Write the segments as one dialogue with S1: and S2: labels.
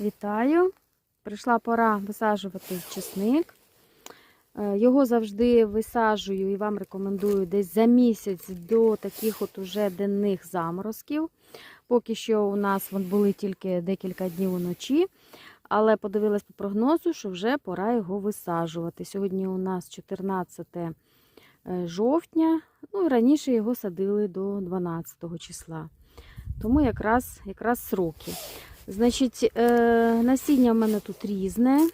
S1: Вітаю! Прийшла пора висаджувати чесник. Е, Його завжди висаджую і вам рекомендую десь за місяць до таких от уже денних заморозків. Поки що у нас були тільки декілька днів уночі, але подивилась по прогнозу, що вже пора його висаджувати. Сьогодні у нас 14 е, жовтня, ну і раніше його садили до 12 числа. Тому якраз, якраз сроки. Значить, е, насіння в мене тут різне.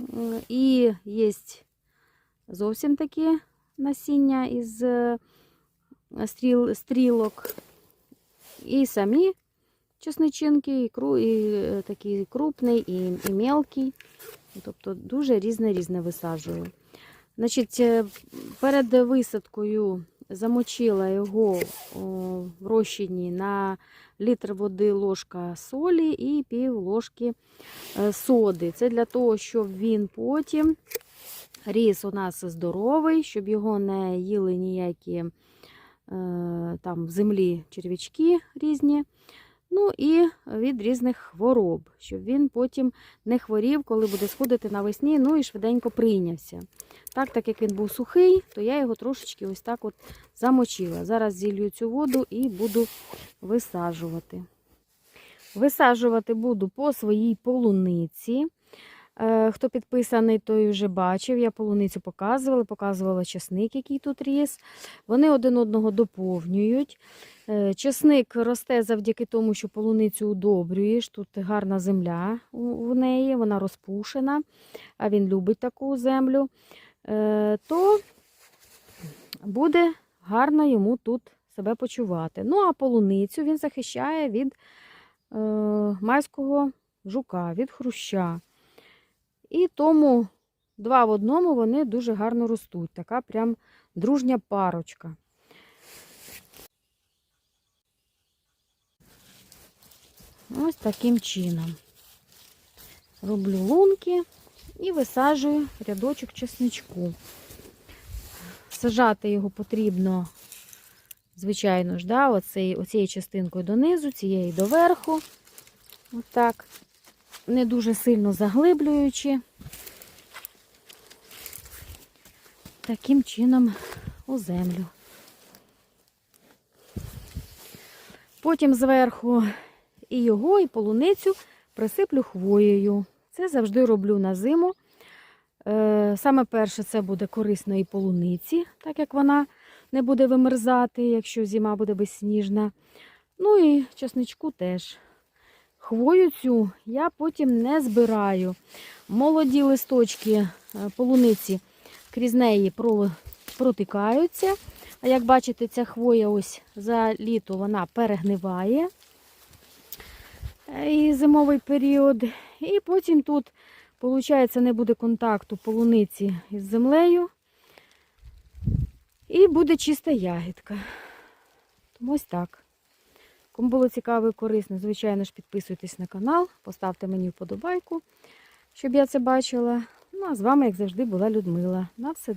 S1: М, І є зовсім такі насіння із е, стріл, стрілок. І самі чесничинки, і, кру, і е, такий крупний, і, і мелкий. Тобто дуже різне-різне висаджую. Значить, е, перед висадкою замочила його о, в розчині на літр води ложка солі і пів ложки е, соди. Це для того, щоб він потім ріс у нас здоровий, щоб його не їли ніякі е, там в землі черв'ячки різні. Ну і від різних хвороб, щоб він потім не хворів, коли буде сходити навесні, ну і швиденько прийнявся. Так, так як він був сухий, то я його трошечки ось так от замочила. Зараз зілью цю воду і буду висаджувати. Висаджувати буду по своїй полуниці. Е, Хто підписаний, той вже бачив. Я полуницю показувала, показувала чесник, який тут ріс. Вони один одного доповнюють. Е, Чесник росте завдяки тому, що полуницю удобрюєш. Тут гарна земля у неї, вона розпушена, а він любить таку землю. Е, То буде гарно йому тут себе почувати. Ну, а полуницю він захищає від е, майського жука, від хруща. І тому два в одному вони дуже гарно ростуть. Така прям дружня парочка. Ось таким чином. Роблю лунки і висаджую рядочок чесничку. Сажати його потрібно, звичайно ж, да, оцією частинкою донизу, цієї доверху. Отак. Не дуже сильно заглиблюючи. Таким чином у землю. Потім зверху і його, і полуницю присиплю хвоєю. Це завжди роблю на зиму. Е, Саме перше це буде корисно і полуниці, так як вона не буде вимерзати, якщо зима буде безсніжна. Ну і чесничку теж. Хвою цю я потім не збираю. Молоді листочки е, полуниці крізь неї протикаються. А як бачите, ця хвоя ось за літо вона перегниває і зимовий період. І потім тут, виходить, не буде контакту полуниці із землею. І буде чиста ягідка. Тому ось так. Кому було цікаво і корисно, звичайно ж, підписуйтесь на канал, поставте мені вподобайку, щоб я це бачила. Ну, а з вами, як завжди, була Людмила. На все